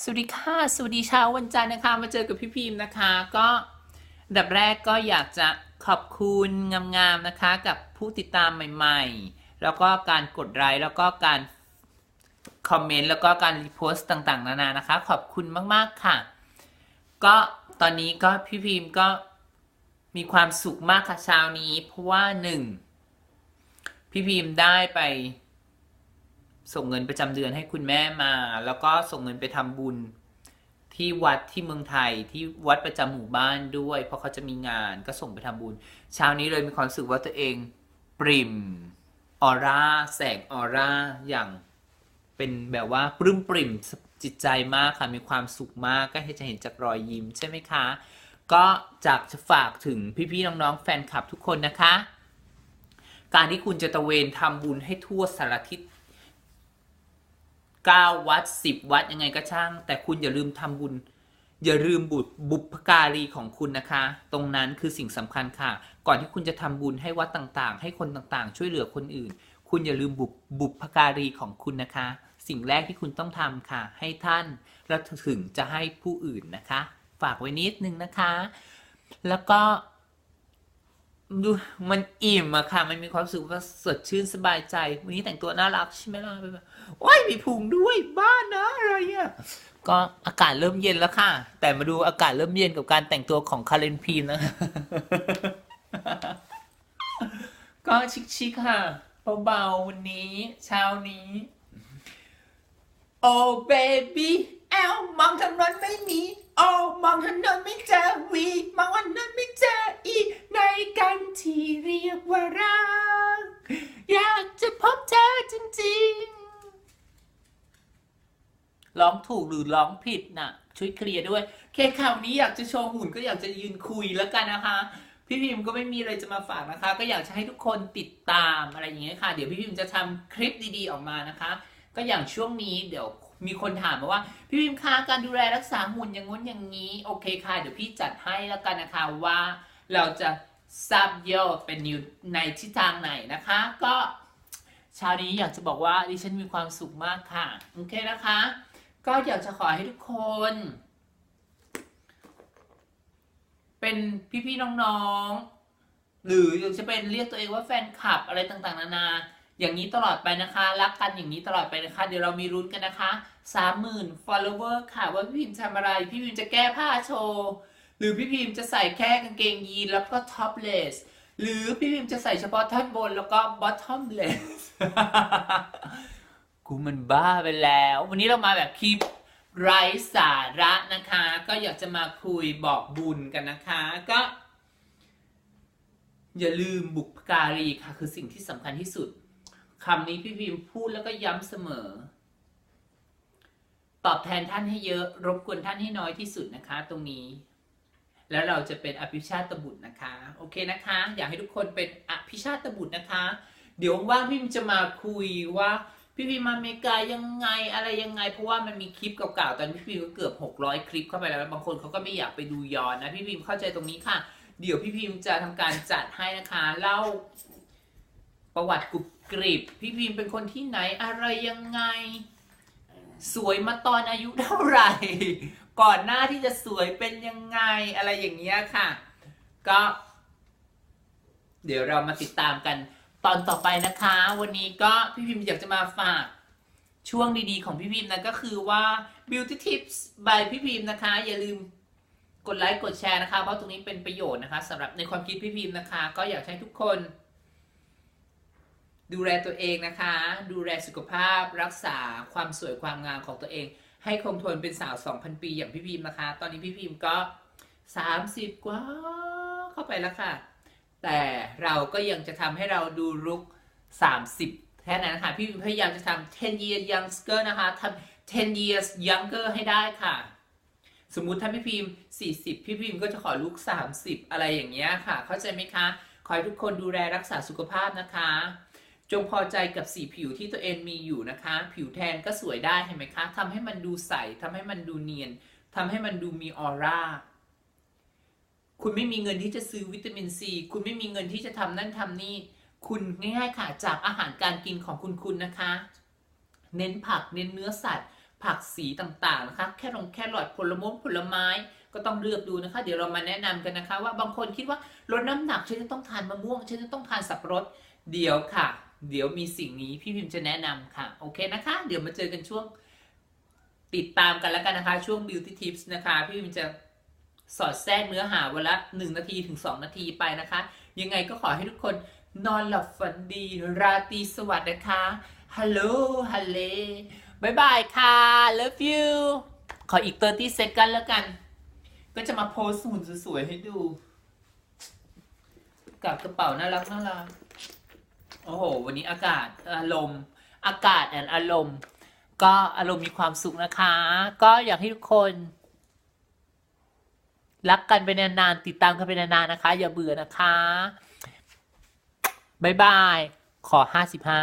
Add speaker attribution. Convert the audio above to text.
Speaker 1: สวัสดีค่ะ สวัสดีเช้าวันจันทร์นะคะ มาเจอกับพี่พิมพ์นะคะ ก็ดับแรกก็อยากจะขอบคุณงามๆนะคะ กับผู้ติดตามใหม่ๆ แล้วก็การกดไลค์แล้วก็การคอมเมนต์แล้วก็การรีโพสต์ต่างๆ นานานะคะ ขอบคุณมากๆค่ะ ก็ตอนนี้ก็พี่พิมพ์ก็มีความสุขมากค่ะเช้านี้ เพราะว่าหนึ่งพี่พิมพ์ได้ไป ส่งเงินประจำเดือนให้คุณแม่มา แล้วก็ส่งเงินไปทำบุญที่วัดที่เมืองไทยที่วัดประจำหมู่บ้านด้วย เพราะเขาจะมีงานก็ส่งไปทำบุญ เช้านี้เลยมีความรู้สึกว่าตัวเองปริมออร่าแสงออร่าอย่างเป็นแบบว่าปลื้มปริ่มจิตใจมากค่ะมีความสุขมากก็จะเห็นจากรอยยิ้มใช่ไหมคะ ก็จากจะฝากถึงพี่ๆน้องๆแฟนคลับทุกคนนะคะ การที่คุณจะตะเวนทำบุญให้ทั่วสารทิศ 9 วัด 10 วัดยังไงก็ช่าง แต่คุณอย่าลืมทำบุญ อย่าลืมบุตรบุพการีของคุณนะคะ ตรงนั้นคือสิ่งสำคัญค่ะ ก่อนที่คุณจะทำบุญให้วัดต่างๆ ให้คนต่างๆ ช่วยเหลือคนอื่น คุณอย่าลืมบุบุพการีของคุณนะคะ สิ่งแรกที่คุณต้องทำค่ะ ให้ท่านแล้วถึงจะให้ผู้อื่นนะคะ ฝากไว้นิดนึงนะคะ แล้วก็ ดูมันอิ่มอะค่ะ มันมีความสึกว่าสดชื่นสบายใจ วันนี้แต่งตัวน่ารักใช่ไหมล่ะแบบว้ายมีพุงด้วยบ้านนะอะไรอะก็อากาศเริ่มเย็นแล้วค่ะ แต่มาดูอากาศเริ่มเย็นกับการแต่งตัวของคาเรนพีนนะก็ชิคๆค่ะเบาๆวันนี้ เช้านี้โอ้เบบี้แอลมองถนนไม่มีโอ้มองถนนไม่เจอวีมองวันนั้นไม่เจออี ที่เรียกว่ารัก อยากจะพบเธอจริงๆ ร้องถูกหรือร้องผิดน่ะ ช่วยเคลียร์ด้วย เคข่าวนี้อยากจะโชว์หุ่นก็อยากจะยืนคุยแล้วกันนะคะ พี่พิมก็ไม่มีอะไรจะมาฝากนะคะ ก็อยากจะให้ทุกคนติดตามอะไรอย่างเงี้ยค่ะ เดี๋ยวพี่พิมจะทำคลิปดีๆออกมานะคะ ก็อย่างช่วงนี้เดี๋ยวมีคนถามมาว่า พี่พิมคะการดูแลรักษาหุ่นอย่างงู้นอย่างนี้ โอเคค่ะ เดี๋ยวพี่จัดให้แล้วกันนะคะว่าเราจะ ซับโยเป็นอยู่ในทิศทางไหนนะคะ ก็เช้านี้อยากจะบอกว่าดิฉันมีความสุขมากค่ะ โอเคนะคะ ก็อยากจะขอให้ทุกคน เป็นพี่ๆน้องๆ หรืออยากจะเป็นเรียกตัวเองว่าแฟนคลับอะไรต่างๆ นานา อย่างนี้ตลอดไปนะคะ รักกันอย่างนี้ตลอดไปนะคะ เดี๋ยวเรามีรุ้นกันนะคะสามหมื่น follower ค่ะ ว่าพี่พิมทำอะไร พี่พิมจะแก้ผ้าโชว์ หรือพี่พิมจะใส่แค่กางเกงยีนแล้วก็ topless หรือพี่พิมจะใส่เฉพาะท่อนบนแล้วก็ bottomless กูมันบ้าไปแล้ว วันนี้เรามาแบบคลิปไร้สาระนะคะ ก็อยากจะมาคุยบอกบุญกันนะคะก็ อย่าลืมบุพการีค่ะ คือสิ่งที่สำคัญที่สุดคำนี้พี่พิมพูดแล้วก็ย้ำเสมอ ตอบแทนท่านให้เยอะ รบกวนท่านให้น้อยที่สุดนะคะ ตรงนี้ แล้วเราจะเป็นอภิชาตบุตรนะคะ โอเคนะคะ อยากให้ทุกคนเป็นอภิชาตบุตรนะคะ เดี๋ยวว่างพี่พิมจะมาคุยว่าพี่พิมมาอเมริกายังไงอะไรยังไง เพราะว่ามันมีคลิปเก่าๆตอนพี่พิมก็เกือบ 600 คลิปเข้าไปแล้วบางคนเขาก็ไม่อยากไปดูย้อนนะพี่พิมเข้าใจตรงนี้ค่ะ เดี๋ยวพี่พิมจะทำการจัดให้นะคะเล่าประวัติกรุบกริบพี่พิมเป็นคนที่ไหนอะไรยังไง สวยมาตอนอายุเท่าไหร่ ก่อนหน้าที่จะสวยเป็นยังไงอะไรอย่างเงี้ยค่ะ ก็ เดี๋ยวเรามาติดตามกันตอนต่อไปนะคะ วันนี้ก็พี่พิมอยากจะมาฝากช่วงดีๆของพี่พิมนะก็คือว่า beauty tips by พี่พิมนะคะ อย่าลืมกดไลค์กดแชร์นะคะ เพราะตรงนี้เป็นประโยชน์นะคะสำหรับในความคิดพี่พิมนะคะ ก็อยากให้ทุกคน ดูแลตัวเองนะคะ ดูแลสุขภาพรักษาความสวยความงามของตัวเอง ให้คงทนเป็นสาว 2,000 ปีอย่างพี่พิมนะคะ ตอนนี้พี่พิมก็ 30 กว่าเข้าไปแล้วค่ะ แต่เราก็ยังจะทำให้เราดูลุก 30 แค่นั้นนะคะพี่พิมพยายามจะทำ10 years younger นะคะทำ10 years younger ให้ได้ค่ะ สมมุติถ้าพี่พิมพ์ 40 พี่พิมก็จะขอลุก 30 อะไรอย่างเงี้ยค่ะ เข้าใจไหมคะ ขอให้ทุกคนดูแลรักษาสุขภาพนะคะ จงพอใจกับสีผิวที่ตัวเองมีอยู่นะคะ ผิวแทนก็สวยได้เห็นไหมคะทำให้มันดูใสทำให้มันดูเนียนทำให้มันดูมีออร่าคุณไม่มีเงินที่จะซื้อวิตามินซีคุณไม่มีเงินที่จะทำนั่นทำนี่ คุณง่ายๆค่ะจากอาหารการกินของคุณคุณนะคะ เน้นผักเน้นเนื้อสัตว์ ผักสีต่างๆนะคะ แค่ลงแค่หลอดผลมงผลไม้ก็ต้องเลือกดูนะคะ เดี๋ยวเรามาแนะนำกันนะคะ ว่าบางคนคิดว่าลดน้ำหนักฉันจะต้องทานมะม่วงฉันจะต้องทานสับปะรดเดี๋ยวค่ะ เดี๋ยวมีสิ่งนี้พี่พิมพ์จะแนะนำค่ะ โอเคนะคะ เดี๋ยวมาเจอกันช่วงติดตามกันแล้วกันนะคะ ช่วง beauty tips นะคะ พี่พิมพ์จะสอดแทรกเนื้อหาวันละ 1 นาทีถึง 2 นาทีไปนะคะ ยังไงก็ขอให้ทุกคนนอนหลับฝันดี ราตรีสวัสดิ์นะคะ ฮัลโหล ฮัลเลบายบายค่ะ love you ขออีก 30เซกันแล้วกัน ก็จะมาโพสหุ่นสวยๆให้ดู กับกระเป๋าน่ารักน่ารัก โอ้โห วันนี้อากาศอารมณ์ อากาศแอนอารมณ์ ก็อารมณ์มีความสุขนะคะ ก็อยากให้ทุกคน รักกันไปนานๆติดตามกันไปนานๆนะคะ อย่าเบื่อนะคะ บ๊ายบาย ขอห้าสิบห้า